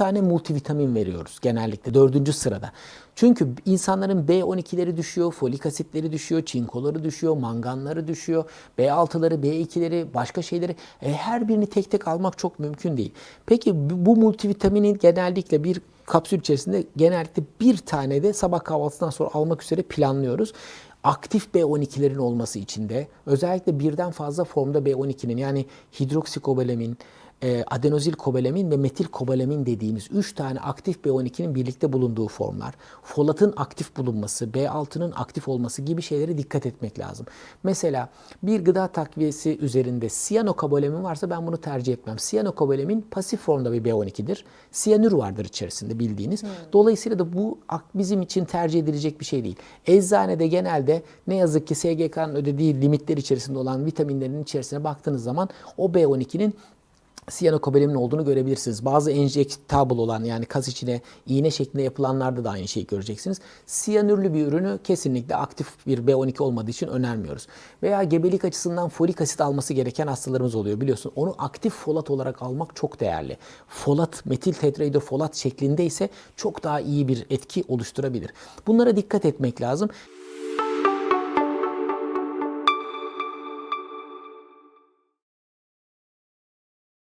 tane multivitamin veriyoruz genellikle dördüncü sırada. Çünkü insanların B12'leri düşüyor, folik asitleri düşüyor, çinkoları düşüyor, manganları düşüyor, B6'ları, B2'leri, başka şeyleri. E, her birini tek tek almak çok mümkün değil. Peki bu multivitaminin genellikle bir kapsül içerisinde genellikle bir tane de sabah kahvaltısından sonra almak üzere planlıyoruz aktif B12'lerin olması için de özellikle birden fazla formda B12'nin yani hidroksikobalamin, e, adenozil kobalamin ve metil kobalamin dediğimiz 3 tane aktif B12'nin birlikte bulunduğu formlar, folatın aktif bulunması, B6'nın aktif olması gibi şeylere dikkat etmek lazım. Mesela bir gıda takviyesi üzerinde siyanokobalamin varsa ben bunu tercih etmem. Siyanokobalamin pasif formda bir B12'dir. Siyanür vardır içerisinde bildiğiniz. Dolayısıyla da bu bizim için tercih edilecek bir şey değil. Eczanede genelde ne yazık ki SGK'nın ödediği limitler içerisinde olan vitaminlerin içerisine baktığınız zaman o B12'nin siyanokobalamin olduğunu görebilirsiniz. Bazı enjektable olan yani kas içine iğne şeklinde yapılanlarda da aynı şeyi göreceksiniz. Siyanürlü bir ürünü kesinlikle aktif bir B12 olmadığı için önermiyoruz. Veya gebelik açısından folik asit alması gereken hastalarımız oluyor biliyorsun. Onu aktif folat olarak almak çok değerli. Folat, metil tetrahidrofolat şeklinde ise çok daha iyi bir etki oluşturabilir. Bunlara dikkat etmek lazım.